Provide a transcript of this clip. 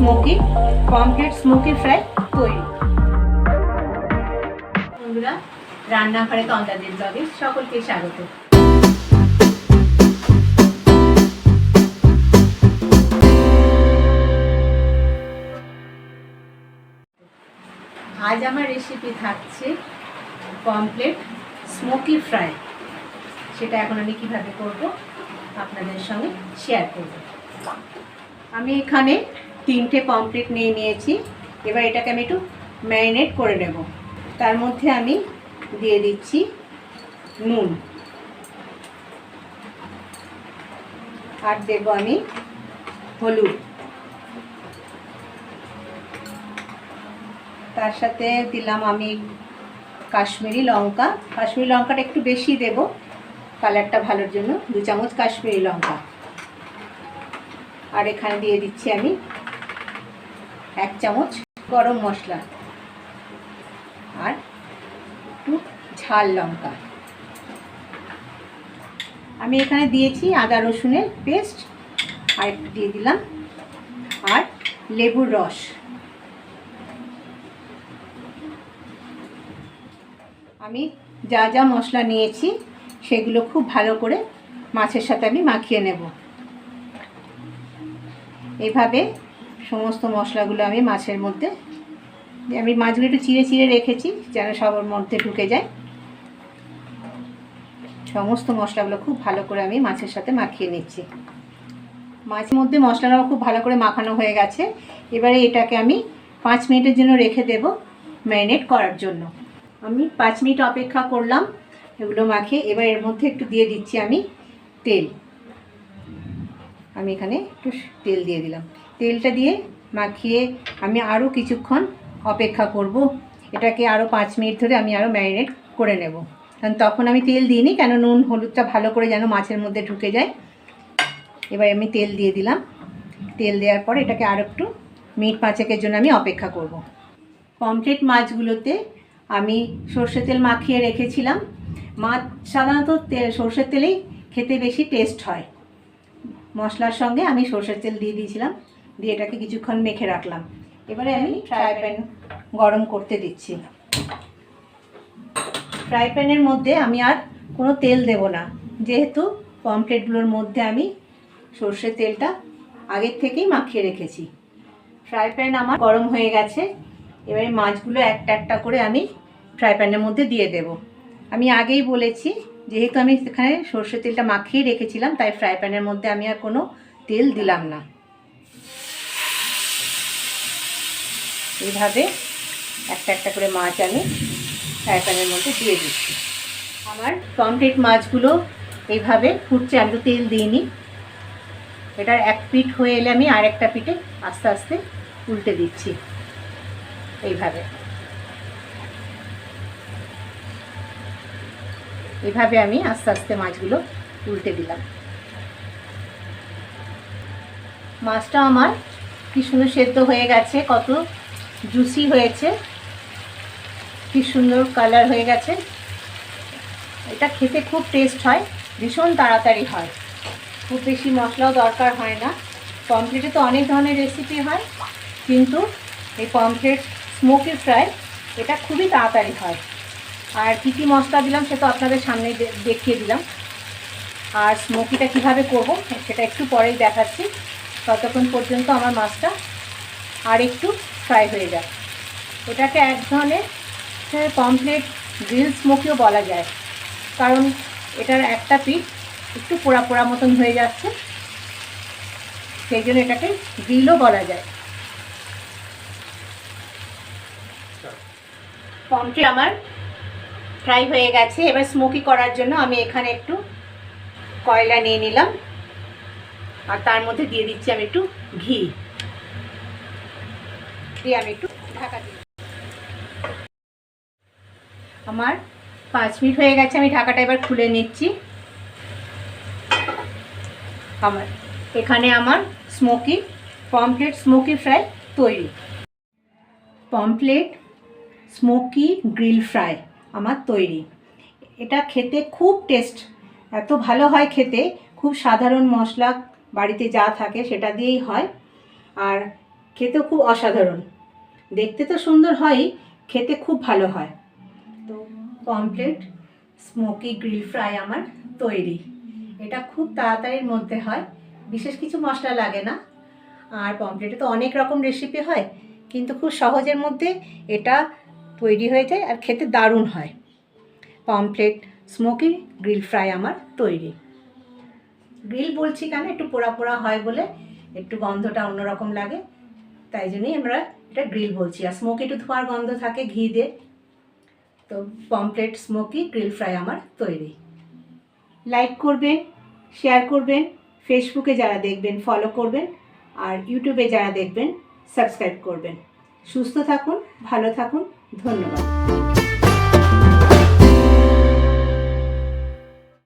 Smoky pomfret smoky fry তৈরি। রান্নাঘরে তন্দাদের ব্লগে সকলকে স্বাগত। আজ আমার রেসিপি থাকছে পমফ্রেট স্মোকি ফ্রাই সেটা এখন আমি কীভাবে করব, আপনাদের সঙ্গে শেয়ার করব। আমি এখানে তিনটে পমফ্রেট নিয়ে নিয়েছি। এবার এটাকে আমি একটু ম্যারিনেট করে নেব। তার মধ্যে আমি দিয়ে দিচ্ছি নুন। আর দেব আমি হলুদ। তার সাথে দিলাম আমি কাশ্মীরি লঙ্কা। কাশ্মীরি লঙ্কাটা একটু বেশি দেব। কালারটা ভালোর জন্য। দু চামচ কাশ্মীরি লঙ্কা। আর এখানে দিয়ে দিচ্ছি আমি এক চামচ গরম মশলা আর একটু ঝাল লঙ্কা। আমি এখানে দিয়েছি আদা রসুনের পেস্ট, আর একটু দিয়ে দিলাম। আর লেবুর রস। আমি যা যা মশলা নিয়েছি, সেগুলো খুব ভালো করে মাছের সাথে আমি মাখিয়ে নেব। এইভাবে সমস্ত মশলাগুলো আমি মাছের মধ্যে আমি মাছগুলো একটু চিড়ে চিড়ে রেখেছি যেন সবার মধ্যে ঢুকে যায়। সমস্ত মশলাগুলো খুব ভালো করে আমি মাছের সাথে মাখিয়ে নিচ্ছি। মাছের মধ্যে মশলাটাও খুব ভালো করে মাখানো হয়ে গেছে। এবারে এটাকে আমি পাঁচ মিনিটের জন্য রেখে দেব ম্যারিনেট করার জন্য। আমি পাঁচ মিনিট অপেক্ষা করলাম এগুলো মাখিয়ে। এবার এর মধ্যে একটু দিয়ে দিচ্ছি আমি তেল। আমি এখানে একটু তেল দিয়ে দিলাম। তেলটা দিয়ে মাখিয়ে আমি আরও কিছুক্ষণ অপেক্ষা করব। এটাকে আরও পাঁচ মিনিট ধরে আমি আরও ম্যারিনেট করে নেব। কারণ তখন আমি তেল দিইনি, কেন নুন হলুদটা ভালো করে যেন মাছের মধ্যে ঢুকে যায়। এবার আমি তেল দিয়ে দিলাম। তেল দেওয়ার পর এটাকে আর একটু মিনিট পাঁচেকের জন্য আমি অপেক্ষা করব। পমফ্রেট মাছগুলোতে আমি সর্ষে তেল মাখিয়ে রেখেছিলাম। মাছ সাধারণত তেল সর্ষের তেলেই খেতে বেশি টেস্ট হয়। মশলার সঙ্গে আমি সর্ষের তেল দিয়ে দিয়েছিলাম। দিয়ে এটাকে কিছুক্ষণ মেখে রাখলাম। এবারে আমি ফ্রাই প্যান গরম করতে দিচ্ছি। ফ্রাই প্যানের মধ্যে আমি আর কোনো তেল দেব না। যেহেতু পমফ্রেটগুলোর মধ্যে আমি সর্ষের তেলটা আগের থেকেই মাখিয়ে রেখেছি। ফ্রাই প্যান আমার গরম হয়ে গেছে। এবারে মাছগুলো একটা একটা করে আমি ফ্রাই প্যানের মধ্যে দিয়ে দেব। আমি আগেই বলেছি, যেহেতু আমি সেখানে সর্ষের তেলটা মাখিয়ে রেখেছিলাম, তাই ফ্রাই প্যানের মধ্যে আমি আর কোনো তেল দিলাম না। এইভাবে একটা একটা করে মাছ আমি ফ্রাই প্যানের মধ্যে দিয়ে দিচ্ছি। আমার পমফ্রেট মাছগুলো এইভাবে ফুটছে, আমি তো তেল দিইনি। এটার এক পিঠ হয়ে এলে আমি আর একটা পিঠে আস্তে আস্তে উল্টে দিচ্ছি এইভাবে। এইভাবে আমি আস্তে আস্তে মাছগুলো উল্টে দিলাম। মাছটা আমার কি সুন্দর সেদ্ধ হয়ে গেছে, কত জুসি হয়েছে। কি সুন্দর কালার হয়ে গেছে। এটা খেতে খুব টেস্ট হয়, ভীষণ তাড়াতাড়ি হয়। খুব বেশি মশলাও দরকার হয় না। পমফ্লেটে তো অনেক ধরনের রেসিপি হয়, কিন্তু এই পমফ্লেট স্মোকি ফ্রাই এটা খুবই তাড়াতাড়ি হয়। আর কী কী মশলা দিলাম সেটা আপনাদের সামনে দেখিয়ে দিলাম। আর স্মোকিটা কীভাবে করব, সেটা একটু পরেই দেখাচ্ছি। ততক্ষণ পর্যন্ত আমার মাছটা আর একটু ফ্রাই হয়ে যায়। এটাকে এক ধরনের পমফ্লেট গ্রিল স্মোকিও বলা যায়। কারণ এটার একটা পিঠ একটু পোড়া পোড়া মতন হয়ে যাচ্ছে। সেই জন্য এটাকে গ্রিলও বলা যায়। পমফ্রেট আমার ফ্রাই হয়ে গেছে। এবার স্মোকি করার জন্য আমি এখানে একটু কয়লা নিয়ে নিলাম। আর তার মধ্যে দিয়ে দিচ্ছি আমি একটু ঘি। দিয়ে আমি একটু ঢাকা দিই আমার পাঁচ মিনিট হয়ে গেছে, আমি ঢাকাটা এবার খুলে নিচ্ছি। আমার, এখানে আমার স্মোকি পমফ্লেট স্মোকি ফ্রাই তৈরি। পমফ্লেট স্মোকি গ্রিল ফ্রাই আমার তৈরি। এটা খেতে খুব টেস্ট এত ভালো হয় খেতে। খুব সাধারণ মশলা বাড়িতে যা থাকে সেটা দিয়েই হয়। আর খেতেও খুব অসাধারণ। দেখতে তো সুন্দর হয়ই খেতে খুব ভালো হয়। তো কমপ্লিট স্মোকি গ্রিল ফ্রাই আমার তৈরি। এটা খুব তাড়াতাড়ির মধ্যে হয়, বিশেষ কিছু মশলা লাগে না। আর পমপ্লেটে তো অনেক রকম রেসিপি হয়, কিন্তু খুব সহজের মধ্যে এটা তৈরি হয়ে যায় আর খেতে দারুণ হয়। পমপ্লেট স্মোকি গ্রিল ফ্রাই আমার তৈরি। গ্রিল বলছি কেন? একটু পোড়া পোড়া হয় বলে, একটু গন্ধটা অন্যরকম লাগে। তাই জন্যই আমরা এটা গ্রিল বলছি। আর স্মোকি একটু ধোয়ার গন্ধ থাকে ঘি দিয়ে। তো পমপ্লেট স্মোকি গ্রিল ফ্রাই আমার তৈরি। লাইক করবেন শেয়ার করবেন ফেসবুকে যারা দেখবেন ফলো করবেন, আর ইউটিউবে যারা দেখবেন সাবস্ক্রাইব করবেন। সুস্থ থাকুন, ভালো থাকুন, ধন্যবাদ।